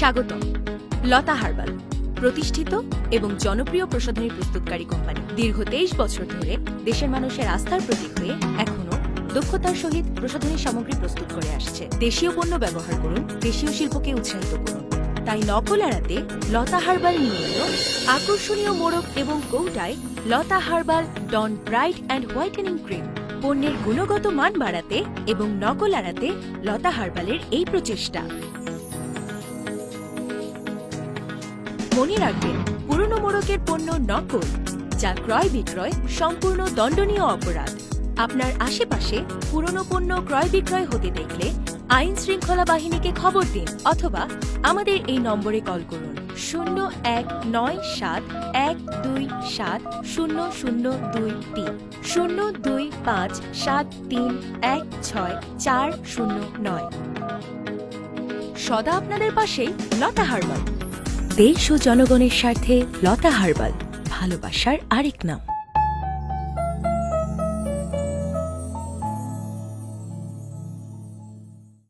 স্বাগতম। লতা হার্বাল, প্রতিষ্ঠিত এবং জনপ্রিয় প্রসাধনী প্রস্তুতকারী কোম্পানি। দীর্ঘ তেইশ বছর ধরে দেশের মানুষের আস্থার প্রতীক হয়ে এখনও দক্ষতার সহিত প্রসাধনী সামগ্রী প্রস্তুত করে আসছে। দেশীয় পণ্য ব্যবহার করুন, দেশীয় শিল্পকে উৎসাহিত করুন। তাই নকল এড়াতে লতা হার্বাল নিয়ে এলো আকর্ষণীয় মোড়ক এবং কৌটায় Lata herbal dawn bright and whitening cream. পণ্যের গুণগত মান বাড়াতে এবং নকল এড়াতে লতা হার্বালের এই প্রচেষ্টা। মনে রাখবেন, পুরনো মোড়কের পণ্য নকল যা ক্রয় বিক্রয় সম্পূর্ণ দণ্ডনীয় অপরাধ। আপনার আশেপাশে পুরনো পণ্য ক্রয় বিক্রয় হতে দেখলে আইন শৃঙ্খলা বাহিনীকে খবর দিন অথবা আমাদের এই নম্বরে কল করুন। শূন্য এক নয় সাত এক দুই সাত শূন্য শূন্য দুই তিন, শূন্য দুই পাঁচ সাত তিন এক ছয় চার শূন্য নয়। সদা আপনাদের পাশেই লতা হার্বাল দেশ ও জনগণের স্বার্থে লতা হার্বাল ভালোবাসার আরেক নাম।